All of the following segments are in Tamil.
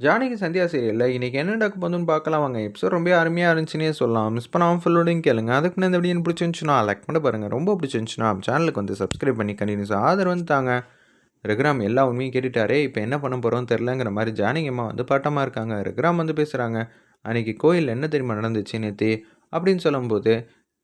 ஜானகி சந்தியா சீரியலில் இன்றைக்கி என்ன நடக்க போதுன்னு பார்க்கலாம் வாங்க. எபிசோட் ரொம்ப அருமையாக இருந்துச்சுன்னே சொல்லலாம். மிஸ் பண்ணாமல் ஃபுல்லோடையும் கேளுங்க. அதுக்கு முன்னாடி இந்த வீடியோ பிடிச்சிருந்துச்சுன்னா லைக் பண்ண பாருங்கள் ரொம்ப பிடிச்சிருந்துச்சுன்னா சேனலுக்கு வந்து சப்ஸ்கிரைப் பண்ணி கண்டினியூஸ் ஆதரவு வந்து தாங்க. ரகுராம் எல்லா உண்மையும் கேட்டுட்டாரே இப்போ என்ன பண்ண போகிறோம் தெரிலங்கிற மாதிரி ஜானகி அம்மா வந்து பாட்டமாக இருக்காங்க. ரகுராம் வந்து பேசுகிறாங்க அன்றைக்கி கோயில் என்ன தெரியுமா நடந்துச்சு நேற்று அப்படின்னு சொல்லும்போது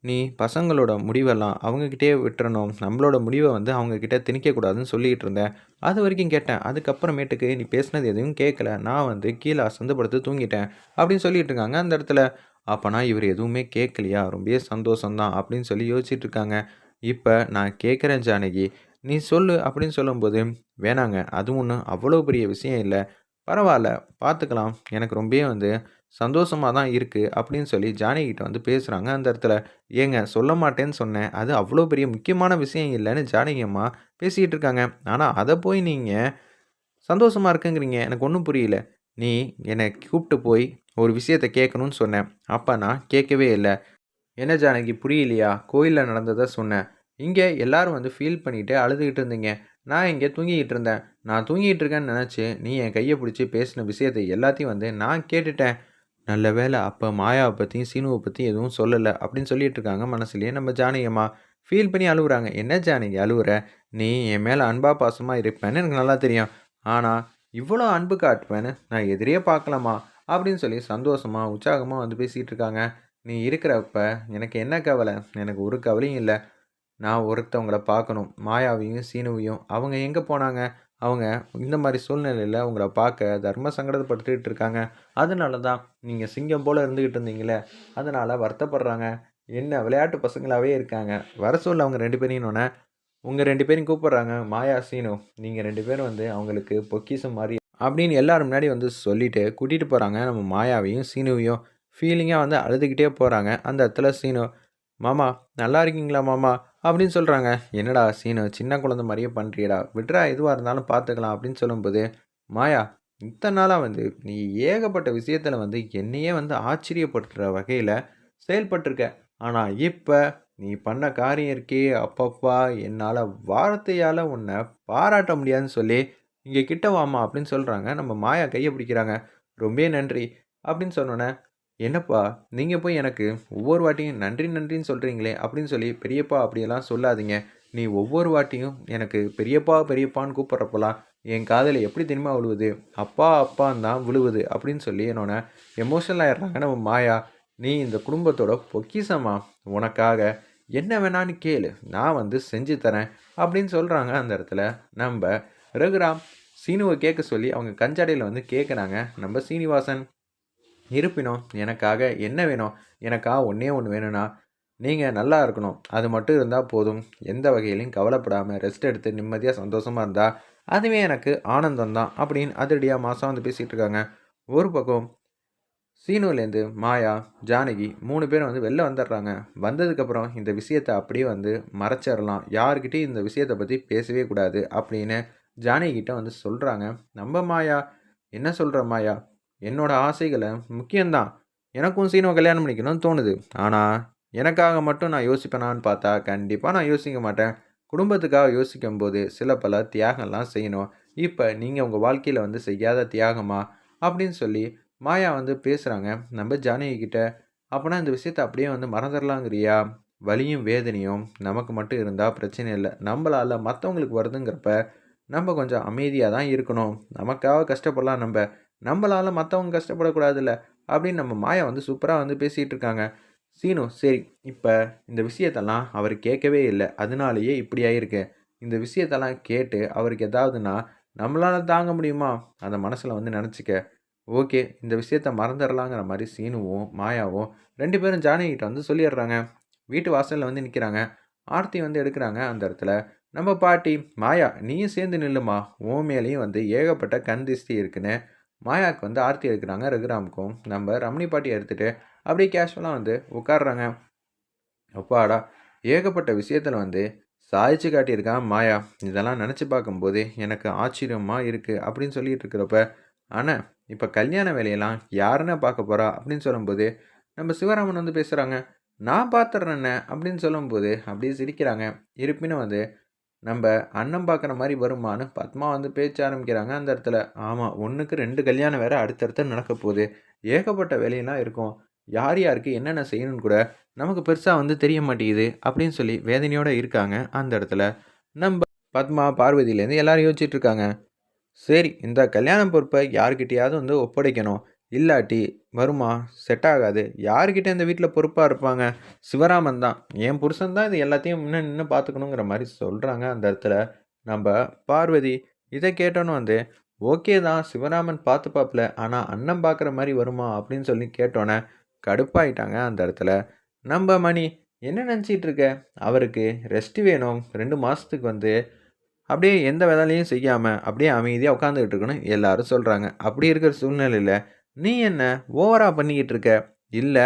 நீ பசங்களோட முடிவெல்லாம் அவங்கக்கிட்டே விட்டுறணும். நம்மளோட முடிவை வந்து அவங்கக்கிட்ட திணிக்கக்கூடாதுன்னு சொல்லிகிட்டு இருந்தேன். அது வரைக்கும் கேட்டேன். அதுக்கப்புறமேட்டுக்கு நீ பேசினது எதுவும் கேட்கல. நான் வந்து கீழே அசந்தப்படுத்து தூங்கிட்டேன் அப்படின்னு சொல்லிட்டு இருக்காங்க அந்த இடத்துல. அப்போனா இவர் எதுவுமே கேட்கலையா? ரொம்பவே சந்தோஷம்தான் அப்படின்னு சொல்லி யோசிச்சுட்டு இருக்காங்க. இப்போ நான் கேட்குறேன் ஜானகி. நீ சொல்லு அப்படின்னு சொல்லும்போது வேணாங்க. அது ஒன்றும் அவ்வளோ பெரிய விஷயம் இல்லை. பரவாயில்ல பார்த்துக்கலாம். எனக்கு ரொம்பவே வந்து சந்தோஷமாக தான் இருக்குது அப்படின்னு சொல்லி ஜானகிட்ட வந்து பேசுகிறாங்க அந்த இடத்துல ஏங்க சொல்ல மாட்டேன்னு சொன்னேன். அது அவ்வளோ பெரிய முக்கியமான விஷயம் இல்லைன்னு ஜானகி அம்மா பேசிக்கிட்டு இருக்காங்க. ஆனால் அதை போய் நீங்கள் சந்தோஷமாக இருக்குங்கிறீங்க. எனக்கு ஒன்றும் புரியல. நீ என்னை கூப்பிட்டு போய் ஒரு விஷயத்தை கேட்கணும்னு சொன்னேன் அப்போ நான் கேட்கவே இல்லை. என்ன ஜானகி புரியலையா? கோயிலில் நடந்ததை சொன்னேன் இங்கே எல்லோரும் வந்து ஃபீல் பண்ணிவிட்டு அழுதுகிட்டு இருந்தீங்க. நான் இங்கே தூங்கிக்கிட்டு இருந்தேன். நான் தூங்கிட்டு இருக்கேன்னு நினச்சி நீ என் கையை பிடிச்சி பேசின விஷயத்தை எல்லாத்தையும் வந்து நான் கேட்டுட்டேன். நல்ல வேலை அப்போ மாயாவை பற்றியும் சீனுவை பற்றியும் எதுவும் சொல்லலை அப்படின்னு சொல்லிட்டு இருக்காங்க மனசுலேயே நம்ம ஜானகியம்மா. ஃபீல் பண்ணி அழுகுறாங்க என்ன ஜானகி அழுகுற நீ என் மேலே அன்பா பாசமாக இருப்பேன்னு எனக்கு நல்லா தெரியும். ஆனால் இவ்வளோ அன்பு காட்டுவேன்னு நான் எதிரியே பார்க்கலாமா அப்படின்னு சொல்லி சந்தோஷமாக உற்சாகமாக வந்து பேசிகிட்டு இருக்காங்க. நீ இருக்கிறப்ப எனக்கு என்ன கவலை? எனக்கு ஒரு கவலையும் இல்லை. நான் ஒருத்தவங்கள பார்க்கணும். மாயாவையும் சீனுவையும். அவங்க எங்கே போனாங்க? அவங்க இந்த மாதிரி சூழ்நிலையில் உங்களை பார்க்க தர்ம சங்கடப்படுத்திக்கிட்டு இருக்காங்க. அதனால தான் நீங்கள் சிங்கம் போல் இருந்துக்கிட்டு இருந்தீங்களே. அதனால் வருத்தப்படுறாங்க. என்ன விளையாட்டு பசங்களாகவே இருக்காங்க. வர சொல்ல அவங்க ரெண்டு பேரையும்னோடனே உங்கள் ரெண்டு பேரும் கூப்பிட்றாங்க. மாயா சீனு நீங்கள் ரெண்டு பேரும் வந்து அவங்களுக்கு பொக்கிசம் மாதிரி அப்படின்னு எல்லோரும் முன்னாடி வந்து சொல்லிவிட்டு கூட்டிகிட்டு போகிறாங்க நம்ம மாயாவையும் சீனுவையும். ஃபீலிங்காக வந்து அழுதுகிட்டே போகிறாங்க அந்த இடத்துல சீனு மாமா நல்லா இருக்கீங்களா மாமா? அப்படின்னு சொல்கிறாங்க என்னடா சீனு சின்ன குழந்த மாதிரியே பண்ணுறியடா விட்ரா எதுவாக இருந்தாலும் பார்த்துக்கலாம் அப்படின்னு சொல்லும்போது மாயா இத்தனை நாளாக வந்து நீ ஏகப்பட்ட விஷயத்தில் வந்து என்னையே வந்து ஆச்சரியப்படுத்துகிற வகையில் செயல்பட்டிருக்க. ஆனால் இப்போ நீ பண்ண காரியம் இருக்கே அப்பப்பா என்னால் வார்த்தையால் உன்னை பாராட்ட முடியாதுன்னு சொல்லி இங்கே கிட்ட வாமா அப்படின்னு சொல்கிறாங்க நம்ம மாயா கையை பிடிக்கிறாங்க. ரொம்ப நன்றி அப்படின்னு சொன்னோன்னே என்னப்பா நீங்கள் போய் எனக்கு ஒவ்வொரு வாட்டியும் நன்றி நன்றின்னு சொல்கிறீங்களே அப்படின்னு சொல்லி பெரியப்பா அப்படியெல்லாம் சொல்லாதீங்க. நீ ஒவ்வொரு வாட்டியும் எனக்கு பெரியப்பா பெரியப்பான்னு கூப்பிட்றப்பெல்லாம் என் காதில் எப்படி தெரியுமா விழுவுது? அப்பா அப்பான்னு தான் விழுவுது அப்படின்னு சொல்லி என்னோட எமோஷனல் ஆகிடுறாங்க நம்ம மாயா நீ இந்த குடும்பத்தோட பொக்கிசமா உனக்காக என்ன வேணான்னு கேளு நான் வந்து செஞ்சு தரேன் அப்படின்னு சொல்கிறாங்க அந்த இடத்துல. நம்ம ரகுராம் சீனுவை கேட்க சொல்லி அவங்க கஞ்சாடையில் வந்து கேட்குறாங்க நம்ம சீனிவாசன் இருப்பினும் எனக்காக என்ன வேணும்? எனக்காக ஒன்றே ஒன்று வேணும்னா நீங்கள் நல்லா இருக்கணும். அது மட்டும் இருந்தால் போதும். எந்த வகையிலையும் கவலைப்படாமல் ரெஸ்ட் எடுத்து நிம்மதியாக சந்தோஷமாக இருந்தால் அதுவே எனக்கு ஆனந்தம் தான் அப்படின்னு அதிரடியாக மாதம் வந்து பேசிகிட்டு இருக்காங்க. ஒரு பக்கம் சீனுலேருந்து மாயா ஜானகி மூணு பேரும் வந்து வெளில வந்துடுறாங்க. வந்ததுக்கப்புறம் இந்த விஷயத்தை அப்படியே வந்து மறைச்சிடலாம். யாருக்கிட்டையும் இந்த விஷயத்தை பற்றி பேசவே கூடாது அப்படின்னு ஜானகிட்ட வந்து சொல்கிறாங்க நம்ம மாயா என்ன சொல்கிற மாயா? என்னோடய ஆசைகளை முக்கியம்தான். எனக்கும் சீனோ கல்யாணம் பண்ணிக்கணும்னு தோணுது. ஆனால் எனக்காக மட்டும் நான் யோசிப்பேனான்னு பார்த்தா கண்டிப்பாக நான் யோசிக்க மாட்டேன். குடும்பத்துக்காக யோசிக்கும் போது சில பல தியாகம்லாம் செய்யணும். இப்போ நீங்கள் உங்கள் வாழ்க்கையில் வந்து செய்யாத தியாகமா? அப்படின்னு சொல்லி மாயா வந்து பேசுகிறாங்க நம்ம ஜானகிக்கிட்ட அப்போனா இந்த விஷயத்தை அப்படியே வந்து மறந்துடலாங்கிறியா வலியும் வேதனையும் நமக்கு மட்டும் இருந்தால் பிரச்சனை இல்லை. நம்மளால் மற்றவங்களுக்கு வருதுங்கிறப்ப நம்ம கொஞ்சம் அமைதியாக தான் இருக்கணும். நமக்காக கஷ்டப்படலாம் நம்ம. நம்மளால் மற்றவங்க கஷ்டப்படக்கூடாதுல்ல அப்படின்னு நம்ம மாயா வந்து சூப்பராக வந்து பேசிகிட்டு இருக்காங்க. சீனு சரி இப்போ இந்த விஷயத்தெல்லாம் அவர் கேட்கவே இல்லை. அதனாலேயே இப்படி ஆயிருக்கு. இந்த விஷயத்தெல்லாம் கேட்டு அவருக்கு எதாவதுன்னா நம்மளால் தாங்க முடியுமா? அந்த மனசில் வந்து நினச்சிக்க. ஓகே இந்த விஷயத்த மறந்துடலாங்கிற மாதிரி சீனுவும் மாயாவும் ரெண்டு பேரும் ஜானகிட்ட வந்து சொல்லிடுறாங்க. வீட்டு வாசலில் வந்து நிற்கிறாங்க ஆர்த்தி வந்து எடுக்கிறாங்க அந்த இடத்துல. நம்ம பாட்டி மாயா நீயும் சேர்ந்து நில்லுமா? ஓ மேலேயும் வந்து ஏகப்பட்ட கண் திஸ்தி இருக்குன்னு மாயாவுக்கு வந்து ஆர்த்தி எடுக்கிறாங்க ரகுராமுக்கும். நம்ம ரமணி பாட்டி எடுத்துகிட்டு அப்படியே கேஷுவலாக வந்து உட்காடுறாங்க அப்பாடா ஏகப்பட்ட விஷயத்தில் வந்து சாய்ச்சி காட்டியிருக்கான் மாயா. இதெல்லாம் நினச்சி பார்க்கும்போது எனக்கு ஆச்சரியமாக இருக்குது அப்படின்னு சொல்லிட்டு இருக்கிறப்ப ஆனால் இப்போ கல்யாண வேலையெல்லாம் யாருன்னு பார்க்க போகிறா அப்படின்னு சொல்லும்போது நம்ம சிவராமன் வந்து பேசுகிறாங்க நான் பார்த்துட்றேன்ன அப்படின்னு சொல்லும்போது அப்படியே சிரிக்கிறாங்க. இருப்பினும் வந்து நம்ம அண்ணன் பார்க்குற மாதிரி வருமான்னு பத்மா வந்து பேச்ச ஆரம்பிக்கிறாங்க அந்த இடத்துல. ஆமாம் ஒன்றுக்கு ரெண்டு கல்யாணம் வேறு அடுத்தடுத்து நடக்க போகுது ஏகப்பட்ட வேலையெல்லாம் இருக்கும். யார் யாருக்கு என்னென்ன செய்யணும்னு கூட நமக்கு பெருசாக வந்து தெரிய மாட்டேங்குது. அப்படின்னு சொல்லி வேதனையோடு இருக்காங்க அந்த இடத்துல. நம்ம பத்மா, பார்வதியிலேருந்து எல்லோரும் யோசிச்சுட்ருக்காங்க சரி, இந்த கல்யாண பொறுப்பை யார்கிட்டயாவது வந்து ஒப்படைக்கணும். இல்லாட்டி வருமா? செட் ஆகாது. யார்கிட்ட இந்த வீட்டில் பொறுப்பாக இருப்பாங்க? சிவராமன் தான். என் புருஷன் தான் இது எல்லாத்தையும் முன்ன நின்று பார்த்துக்கணுங்கிற மாதிரி சொல்கிறாங்க அந்த இடத்துல. நம்ம பார்வதி இதை கேட்டோன்னு வந்து, ஓகே தான் சிவராமன் பார்த்து பார்ப்பல ஆனால் அண்ணன் பார்க்குற மாதிரி வருமா? அப்படின்னு சொல்லி கேட்டோன்னே கடுப்பாயிட்டாங்க அந்த இடத்துல. நம்ம மணி என்ன நினச்சிட்டு இருக்க? அவருக்கு ரெஸ்ட் வேணும். ரெண்டு மாதத்துக்கு வந்து அப்படியே எந்த வேலையும் செய்யாமல் அப்படியே அமைதியாக உட்காந்துக்கிட்டு இருக்குன்னு எல்லாரும் சொல்கிறாங்க அப்படி இருக்கிற சூழ்நிலையில் நீ என்ன ஓவரா பண்ணிக்கிட்டு இருக்க? இல்லை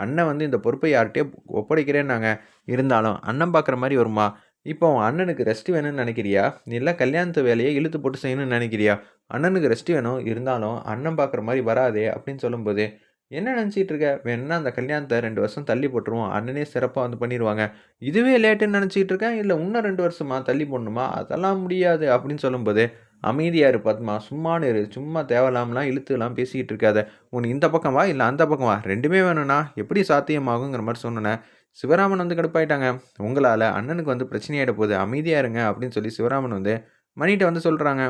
அண்ணன் வந்து இந்த பொறுப்பை யார்கிட்டயே ஒப்படைக்கிறேன்னாங்க. இருந்தாலும் அண்ணன் பார்க்குற மாதிரி வருமா? இப்போ உன் அண்ணனுக்கு ரெஸ்ட் வேணும்னு நினைக்கிறியா இல்லை கல்யாணத்து வேலையை இழுத்து போட்டு செய்யணும்னு நினைக்கிறியா அண்ணனுக்கு ரெஸ்ட் வேணும். இருந்தாலும் அண்ணன் பார்க்குற மாதிரி வராதே அப்படின்னு சொல்லும்போது, என்ன நினச்சிட்டு இருக்க? வேணா அந்த கல்யாணத்தை ரெண்டு வருஷம் தள்ளி போட்டுருவோம். அண்ணனே சிறப்பாக வந்து பண்ணிடுவாங்க இதுவே லேட்டுன்னு நினச்சிக்கிட்டு இருக்கேன் இல்லை இன்னும் ரெண்டு வருஷமா தள்ளி போடணுமா? அதெல்லாம் முடியாது அப்படின்னு சொல்லும்போது, அமைதியாக இரு பத்மா. சும்மானு இரு. சும்மா தேவையில்லாமலாம் இழுத்துலாம் பேசிக்கிட்டு இருக்காத. உனக்கு இந்த பக்கம் வா, இல்லை அந்த பக்கம் வா. ரெண்டுமே வேணும்னா எப்படி சாத்தியமாகுங்கிற மாதிரி சொன்னேன் சிவராமன் வந்து கடுப்பாயிட்டாங்க. உங்களால் அண்ணனுக்கு வந்து பிரச்சனையாயிட போகுது. அமைதியாக இருங்க அப்படின்னு சொல்லி சிவராமன் வந்து மணிகிட்ட வந்து சொல்கிறாங்க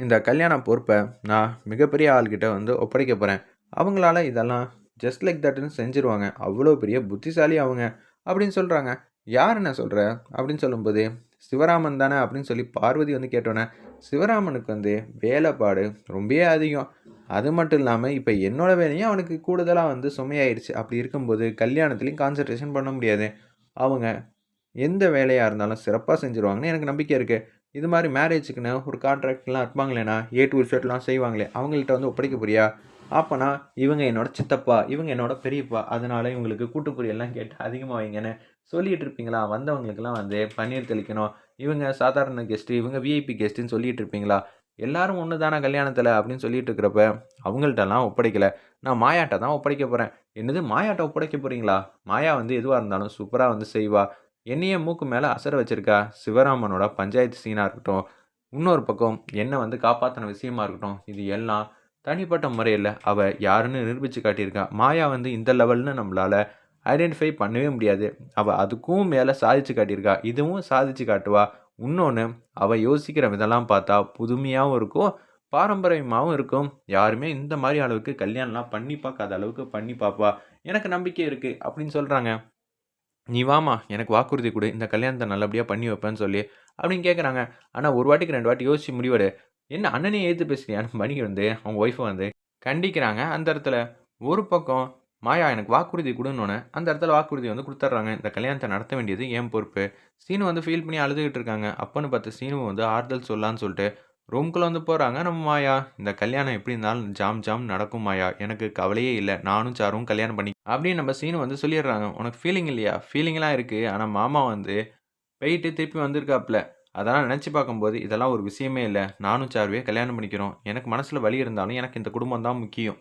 இந்த கல்யாண பொறுப்பை நான் மிகப்பெரிய ஆள்கிட்ட வந்து ஒப்படைக்க போகிறேன் அவங்களால இதெல்லாம் ஜஸ்ட் லைக் தட்டுன்னு செஞ்சுருவாங்க. அவ்வளோ பெரிய புத்திசாலி அவங்க அப்படின்னு சொல்கிறாங்க யார் என்ன சொல்கிற அப்படின்னு சொல்லும்போது, சிவராமன் தானே அப்படின்னு சொல்லி பார்வதி வந்து கேட்டோன்னே சிவராமனுக்கு வந்து வேலைப்பாடு ரொம்பவே அதிகம். அது மட்டும் இல்லாமல் இப்போ என்னோடய வேலையும் அவனுக்கு கூடுதலாக வந்து சுமையாயிடுச்சு அப்படி இருக்கும்போது கல்யாணத்துலேயும் கான்சன்ட்ரேஷன் பண்ண முடியாது. அவங்க எந்த வேலையாக இருந்தாலும் சிறப்பாக செஞ்சுருவாங்கன்னு எனக்கு நம்பிக்கை இருக்குது இது மாதிரி மேரேஜுக்குன்னு ஒரு கான்ட்ராக்ட்லாம் இருப்பாங்களேண்ணா, ஏ டூ ஷர்ட்லாம் செய்வாங்களே, அவங்கள்ட்ட வந்து ஒப்படைக்க போறியா? அப்போனா இவங்க என்னோட சித்தப்பா, இவங்க என்னோட பெரியப்பா. அதனால இவங்களுக்கு கூட்டுப்புரியெல்லாம் கேட்டு அதிகமாக வைங்கன்னு சொல்லிகிட்டு இருப்பீங்களா? வந்தவங்களுக்கெல்லாம் வந்து பன்னீர் தெளிக்கணும். இவங்க சாதாரண கெஸ்ட்டு, இவங்க விஐபி கெஸ்ட்டுன்னு சொல்லிட்டு இருப்பீங்களா? எல்லாரும் ஒன்று தானே கல்யாணத்தில் அப்படின்னு சொல்லிட்டு இருக்கிறப்ப, அவங்கள்ட்டலாம் ஒப்படைக்கலை நான் மாயாட்ட தான் ஒப்படைக்க போகிறேன் என்னது மாயாட்ட ஒப்படைக்க போகிறீங்களா மாயா வந்து எதுவாக இருந்தாலும் சூப்பராக வந்து செய்வா. என்னையே மூக்கு மேலே அசர வச்சுருக்கா சிவராமனோட பஞ்சாயத்து சீனாக இருக்கட்டும், இன்னொரு பக்கம் என்ன வந்து காப்பாற்றின விஷயமா இருக்கட்டும், இது எல்லாம் தனிப்பட்ட முறையில் அவள் யாருன்னு நிரூபித்து காட்டியிருக்கா. மாயா வந்து இந்த லெவல்னு நம்மளால் ஐடென்டிஃபை பண்ணவே முடியாது. அவள் அதுக்கும் மேலே சாதிச்சு காட்டியிருக்கா. இதுவும் சாதிச்சு காட்டுவா. இன்னொன்று அவள் யோசிக்கிற விதெல்லாம் பார்த்தா புதுமையாகவும் இருக்கும், பாரம்பரியமாகவும் இருக்கும். யாருமே இந்த மாதிரி அளவுக்கு கல்யாணம்லாம் பண்ணி பார்க்காத அளவுக்கு பண்ணி பார்ப்பா. எனக்கு நம்பிக்கை இருக்குது அப்படின்னு சொல்கிறாங்க நீ வாம்மா, எனக்கு வாக்குறுதி கொடு இந்த கல்யாணத்தை நல்லபடியாக பண்ணி வைப்பேன்னு சொல்லி அப்படின்னு கேட்குறாங்க. ஆனால் ஒரு வாட்டிக்கு ரெண்டு வாட்டி யோசிச்சு முடிவெடு. என்ன அண்ணனையே ஏற்று பேசுகிறியான்னு மணி வந்து அவங்க ஒய்ஃபை வந்து கண்டிக்கிறாங்க அந்த இடத்துல. ஒரு பக்கம் மாயா எனக்கு வாக்குறுதி கொடுன்னொன்னே அந்த இடத்துல வாக்குறுதி வந்து கொடுத்துட்றாங்க இந்த கல்யாணத்தை நடத்த வேண்டியது என் பொறுப்பு. சீனு வந்து ஃபீல் பண்ணி அழுதுகிட்டு இருக்காங்க. அப்பன்னு பார்த்து சீனு வந்து ஆறுதல் சொல்லான்னு சொல்லிட்டு ரூம்குள்ளே வந்து போகிறாங்க நம்ம மாயா. இந்த கல்யாணம் எப்படி இருந்தாலும் ஜாம் ஜாம் நடக்கும் மாயா. எனக்கு கவலையே இல்லை நானும் சாரும் கல்யாணம் பண்ணி அப்படின்னு நம்ம சீனு வந்து சொல்லிடுறாங்க. உனக்கு ஃபீலிங் இல்லையா? ஃபீலிங்லாம் இருக்குது ஆனால் மாமா வந்து போயிட்டு திருப்பி வந்திருக்காப்புல அதெல்லாம் நினச்சி பார்க்கும்போது இதெல்லாம் ஒரு விஷயமே இல்லை நானும் சாருவே கல்யாணம் பண்ணிக்கிறோம். எனக்கு மனசில் வலி இருந்தாலும் எனக்கு இந்த குடும்பம் தான் முக்கியம்.